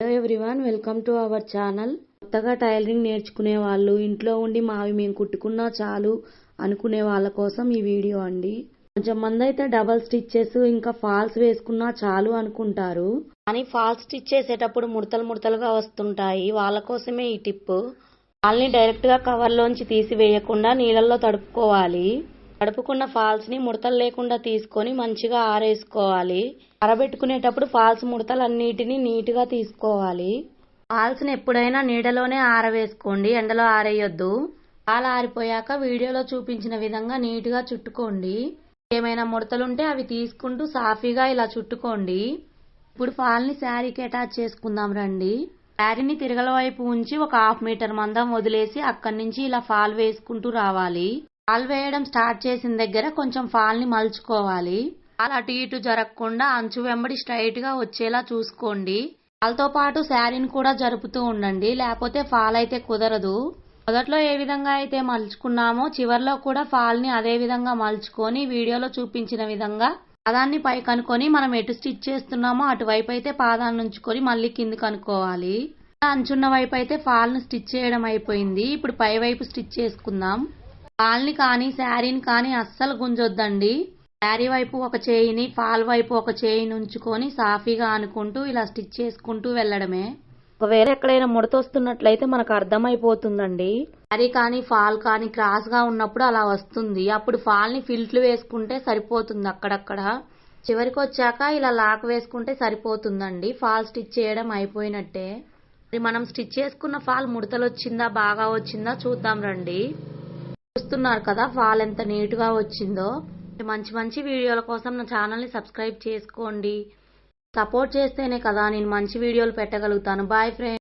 Hello everyone welcome to our channel కొత్తగా tailoring నేర్చుకునే వాళ్ళు ఇంట్లో ఉండి మావి మేము కుట్టుకున్నా చాలు అనుకునే వాళ్ళ కోసం ఈ వీడియో అండి. కొంచెం మంది అయితే డబల్ స్టిచ్చెస్ ఇంకా ఫాల్స్ వేసుకున్నా చాలు అనుకుంటారు. కానీ ఫాల్స్ స్టిచ్ చేసేటప్పుడు ముడతలు ముడతలుగా వస్తుంటాయి. వాళ్ళ కోసమే ఈ టిప్ వాళ్ళని డైరెక్ట్గా తీసివేయకుండా నీళ్ళల్లో తడుపుకోవాలి. కడుపుకున్న ఫాల్స్ని ముడతలు లేకుండా తీసుకొని మంచిగా ఆరేసుకోవాలి. ఆరబెట్టుకునేటప్పుడు ఫాల్స్ ముడతలన్నిటిని నీట్గా తీసుకోవాలి. ఫాల్స్ని ఎప్పుడైనా నీడలోనే ఆరవేసుకోండి ఎండలో ఆరేయొద్దు. పాలు ఆరిపోయాక వీడియోలో చూపించిన విధంగా నీట్గా చుట్టుకోండి. ఏమైనా ముడతలుంటే అవి తీసుకుంటూ సాఫీగా ఇలా చుట్టుకోండి. ఇప్పుడు ఫాల్ని శారీకి అటాచ్ చేసుకుందాం రండి. శారీని తిరగల వైపు ఉంచి ఒక హాఫ్ మీటర్ మందం వదిలేసి అక్కడి నుంచి ఇలా ఫాల్ వేసుకుంటూ రావాలి. ఫాల్ వేయడం స్టార్ట్ చేసిన దగ్గర కొంచెం ఫాల్ని మలుచుకోవాలి. ఫాల్ అటు ఇటు జరగకుండా అంచు వెంబడి స్ట్రైట్గా వచ్చేలా చూసుకోండి. ఫాల్తో పాటు శారీని కూడా జరుపుతూ ఉండండి. లేకపోతే ఫాల్ అయితే కుదరదు. మొదట్లో ఏ విధంగా అయితే మలుచుకున్నామో చివర్లో కూడా ఫాల్ని అదే విధంగా మలుచుకొని వీడియోలో చూపించిన విధంగా పాదాన్ని పై కనుకొని మనం ఎటు స్టిచ్ చేస్తున్నామో అటువైపు అయితే పాదాన్ని ఉంచుకొని మళ్ళీ కింది కనుక్కోవాలి. అంచున్న వైపు అయితే ఫాల్ను స్టిచ్ చేయడం అయిపోయింది. ఇప్పుడు పై వైపు స్టిచ్ చేసుకుందాం. ఫాల్ని కానీ శారీని కానీ అస్సలు గుంజొద్దండి. శారీ వైపు ఒక చేయిని ఫాల్ వైపు ఒక చేయిని ఉంచుకొని సాఫీగా అనుకుంటూ ఇలా స్టిచ్ చేసుకుంటూ వెళ్ళడమే. ఒకవేళ ఎక్కడైనా ముడత వస్తున్నట్లయితే మనకు అర్థమైపోతుందండి. శారీ కానీ ఫాల్ కానీ క్రాస్గా ఉన్నప్పుడు అలా వస్తుంది. అప్పుడు ఫాల్ని ఫిల్ట్లు వేసుకుంటే సరిపోతుంది అక్కడక్కడ. చివరికి వచ్చాక ఇలా లాక్ వేసుకుంటే సరిపోతుందండి. ఫాల్ స్టిచ్ చేయడం అయిపోయినట్టే. మరి మనం స్టిచ్ చేసుకున్న ఫాల్ ముడతలు వచ్చిందా బాగా వచ్చిందా చూద్దాం రండి. చూస్తున్నారు కదా ఫాల్ ఎంత నీట్గా వచ్చిందో. మంచి మంచి వీడియోల కోసం నా ఛానల్ని సబ్స్క్రైబ్ చేసుకోండి. సపోర్ట్ చేస్తేనే కదా నేను మంచి వీడియోలు పెట్టగలుగుతాను. Boy friend